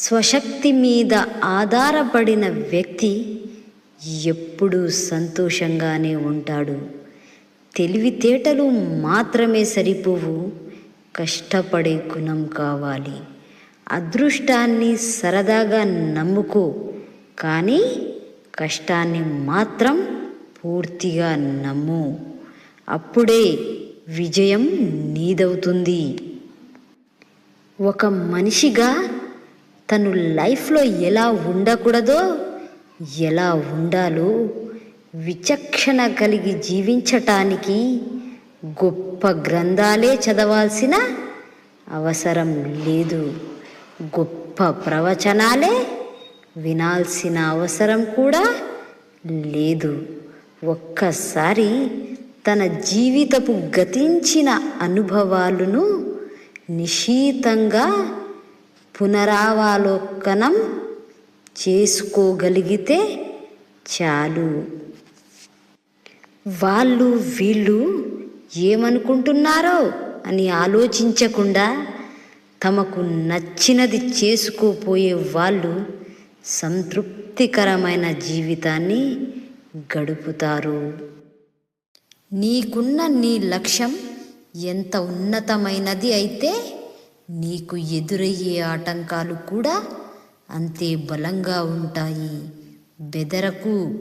స్వశక్తి మీద ఆధారపడిన వ్యక్తి ఎప్పుడూ సంతోషంగానే ఉంటాడు. తెలివితేటలు మాత్రమే సరిపోవు. కష్టపడే గుణం కావాలి. అదృష్టాన్ని సరదాగా నమ్ముకో. కానీ కష్టాన్ని మాత్రం పూర్తిగా నమ్ము. అప్పుడే విజయం నీదవుతుంది. ఒక మనిషిగా తను లైఫ్లో ఎలా ఉండకూడదో ఎలా ఉండాలో విచక్షణ కలిగి జీవించటానికి గొప్ప గ్రంథాలే చదవాల్సిన అవసరం లేదు. గొప్ప ప్రవచనాలే వినాల్సిన అవసరం కూడా లేదు. ఒక్కసారి తన జీవితపు గతించిన అనుభవాలను నిశీతంగా పునరావలోకనం చేసుకోగలిగితే చాలు. వాళ్ళు వీళ్ళు ఏమనుకుంటున్నారో అని ఆలోచించకుండా తమకు నచ్చినది చేసుకోపోయే వాళ్ళు సంతృప్తికరమైన జీవితాన్ని గడుపుతారు. నీకున్న నీ లక్ష్యం ఎంత ఉన్నతమైనది అయితే నీకు ఎదురయ్యే ఆటంకాలు కూడా అంతే బలంగా ఉంటాయి. బెదరకు